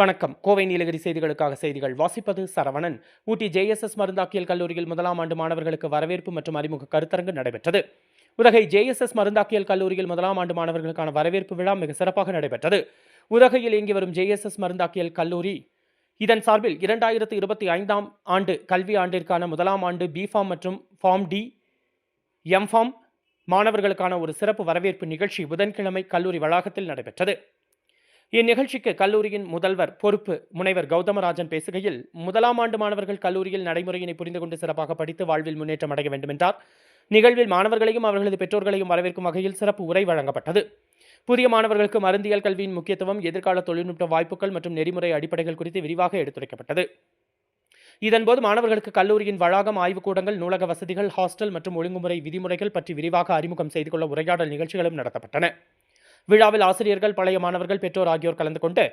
வணக்கம். கோவை நீலகிரி செய்திகளுக்காக செய்திகள். வாசிப்பது சரவணன். ஊட்டி ஜேஎஸ்எஸ் மருந்தாக்கியல் கல்லூரியில் முதலாம் ஆண்டு மாணவர்களுக்கு வரவேற்பு மற்றும் அறிமுக கருத்தரங்கு நடைபெற்றது. உதகை ஜேஎஸ்எஸ் மருந்தாக்கியல் கல்லூரியில் முதலாம் ஆண்டு மாணவர்களுக்கான வரவேற்பு விழா மிக சிறப்பாக நடைபெற்றது. உதகையில் இயங்கி வரும் ஜேஎஸ்எஸ் மருந்தாக்கியல் கல்லூரி இதன் சார்பில் இரண்டாயிரத்து இருபத்தி ஐந்தாம் ஆண்டு கல்வி ஆண்டிற்கான முதலாம் ஆண்டு பிஃபார்ம் மற்றும் ஃபார்ம் டி எம்ஃபார்ம் மாணவர்களுக்கான ஒரு சிறப்பு வரவேற்பு நிகழ்ச்சி புதன்கிழமை கல்லூரி வளாகத்தில் நடைபெற்றது. இந்நிகழ்ச்சிக்கு கல்லூரியின் முதல்வர் பொறுப்பு முனைவர் கௌதமராஜன் பேசுகையில் முதலாம் ஆண்டு மாணவர்கள் கல்லூரியில் நடைமுறையினை புரிந்து கொண்டு சிறப்பாக படித்து வாழ்வில் முன்னேற்றம் அடைய வேண்டும் என்றார் நிகழ்வில் மாணவர்களையும் அவர்களது பெற்றோர்களையும் வரவேற்கும் வகையில் சிறப்பு உரை வழங்கப்பட்டது. புதிய மாணவர்களுக்கு மருந்தியல் கல்வியின் முக்கியத்துவம் எதிர்கால தொழில்நுட்ப வாய்ப்புகள் மற்றும் நெறிமுறை அடிப்படைகள் குறித்து விரிவாக எடுத்துரைக்கப்பட்டது. இதன்போது மாணவர்களுக்கு கல்லூரியின் வளாகம் ஆய்வுக்கூடங்கள் நூலக வசதிகள் ஹாஸ்டல் மற்றும் ஒழுங்குமுறை விதிமுறைகள் பற்றி விரிவாக அறிமுகம் செய்து கொள்ள உரையாடல் நிகழ்ச்சிகளும் நடத்தப்பட்டன. விழாவில் ஆசிரியர்கள் பழைய மாணவர்கள் பெற்றோர் ஆகியோர் கலந்து கொண்டு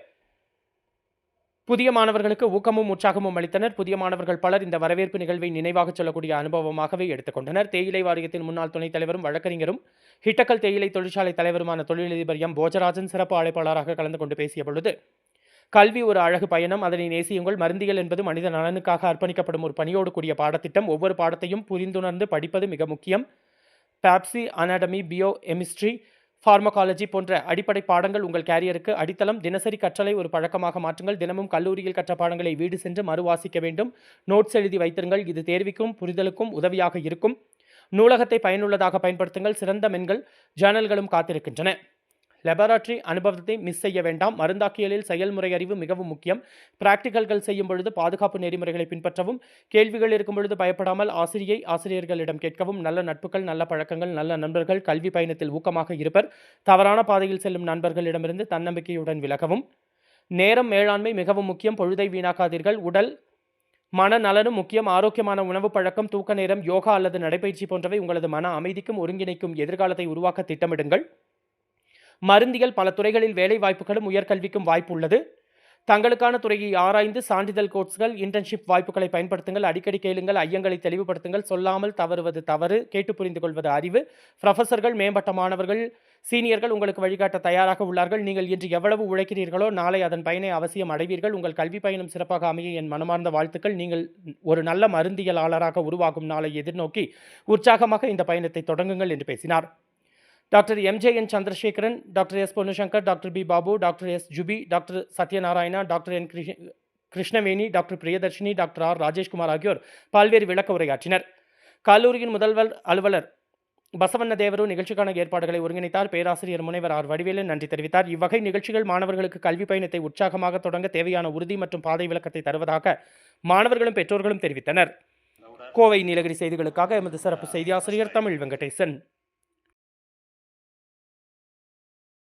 புதிய மாணவர்களுக்கு ஊக்கமும் உற்சாகமும் அளித்தனர். புதிய மாணவர்கள் பலர் இந்த வரவேற்பு நிகழ்வை நினைவாகச் சொல்லக்கூடிய அனுபவமாகவே எடுத்துக்கொண்டனர். தேயிலை வாரியத்தின் முன்னாள் துணைத் தலைவரும் வழக்கறிஞரும் ஹிட்டக்கல் தேயிலை தொழிற்சாலை தலைவருமான தொழிலதிபர் எம். போஜராஜன் சிறப்பு அழைப்பாளராக கலந்து கொண்டு பேசிய பொழுது கல்வி ஒரு அழகு பயணம். அதனை நேசியுங்கள். மருந்தியல் என்பது மனித நலனுக்காக அர்ப்பணிக்கப்படும் ஒரு பணியோடு கூடிய பாடத்திட்டம். ஒவ்வொரு பாடத்தையும் புரிந்துணர்ந்து படிப்பது மிக முக்கியம். பாப்சி அனாடமி பியோ எமிஸ்ட்ரி ஃபார்மகாலஜி போன்ற அடிப்படை பாடங்கள் உங்கள் கேரியருக்கு அடித்தளம். தினசரி கற்றலை ஒரு பழக்கமாக மாற்றுங்கள். தினமும் கல்லூரியில் கற்ற பாடங்களை வீடு சென்று மறுவாசிக்க வேண்டும். நோட்ஸ் எழுதி வைத்திருங்கள். இது தேர்விக்கும் புரிதலுக்கும் உதவியாக இருக்கும். நூலகத்தை பயனுள்ளதாக பயன்படுத்துங்கள். சிறந்த மென்கள் ஜேர்னல்களும் காத்திருக்கின்றன. லெபராட்டரி அனுபவத்தை மிஸ் செய்ய வேண்டாம். மருந்தாக்கியலில் செயல்முறை அறிவு மிகவும் முக்கியம். பிராக்டிகல்கள் செய்யும் பொழுது பாதுகாப்பு நெறிமுறைகளை பின்பற்றவும் கேள்விகள் இருக்கும் பொழுது பயப்படாமல் ஆசிரியை ஆசிரியர்களிடம் கேட்கவும் நல்ல நட்புகள் நல்ல பழக்கங்கள் நல்ல நண்பர்கள் கல்வி பயணத்தில் ஊக்கமாக இருப்பர். தவறான பாதையில் செல்லும் நண்பர்களிடமிருந்து தன்னம்பிக்கையுடன் விலகவும். நேரம் மேலாண்மை மிகவும் முக்கியம். பொழுதை வீணாக்காதீர்கள். உடல் மனநலனும் முக்கியம். ஆரோக்கியமான உணவு பழக்கம் தூக்க நேரம் யோகா அல்லது நடைபயிற்சி போன்றவை உங்களது மன அமைதிக்கும் ஒருங்கிணைக்கும் எதிர்காலத்தை உருவாக்க திட்டமிடுங்கள். மருந்தியல் பல துறைகளில் வேலை வாய்ப்புகளும் உயர்கல்விக்கும் வாய்ப்பு உள்ளது தங்களுக்கான துறையை ஆராய்ந்து சான்றிதழ் கோர்ஸ்கள் இன்டர்ன்ஷிப் வாய்ப்புகளை பயன்படுத்துங்கள் அடிக்கடி கேளுங்கள் ஐயங்களை தெளிவுபடுத்துங்கள் சொல்லாமல் தவறுவது தவறு கேட்டு புரிந்து கொள்வது அறிவு. ப்ரொஃபஸர்கள் மேம்பட்ட மாணவர்கள் சீனியர்கள் உங்களுக்கு வழிகாட்ட தயாராக உள்ளார்கள். நீங்கள் இன்று எவ்வளவு உழைக்கிறீர்களோ நாளை அதன் பயனை அவசியம் அடைவீர்கள். உங்கள் கல்வி பயணம் சிறப்பாக அமைய என் மனமார்ந்த வாழ்த்துக்கள். நீங்கள் ஒரு நல்ல மருந்தியலாளராக உருவாகும் நாளை எதிர்நோக்கி உற்சாகமாக இந்த பயணத்தை தொடங்குங்கள் என்று பேசினார். Doctor MJ N Chandrasekaran doctor S Ponnusankar doctor P Babu doctor S Jubi doctor Sathyanarayana doctor N Krishna Krishnaveni doctor Priyadharshini doctor R Rajeshkumar ஆகியோர் பல்வேறு விளக்க உரையாற்றினர். கல்லூரியின் முதல்வர் அலுவலர் பசவண்ண தேவரு நிகழ்ச்சிக்கான ஏற்பாடுகளை ஒருங்கிணைத்தார். பேராசிரியர் முனைவர் ஆர் வடிவேலன் நன்றி தெரிவித்தார். இவ்வகை நிகழ்ச்சிகள் மாணவர்களுக்கு கல்வி பயணத்தை உற்சாகமாக தொடங்க தேவையான உறுதி மற்றும் பாதை விளக்கத்தை தருவதாக மாணவர்களும் பெற்றோர்களும் தெரிவித்தனர். கோவை நீலகிரி செய்திகளுக்காக எமது சிறப்பு செய்தி ஆசிரியர் தமிழ் வெங்கடேசன்.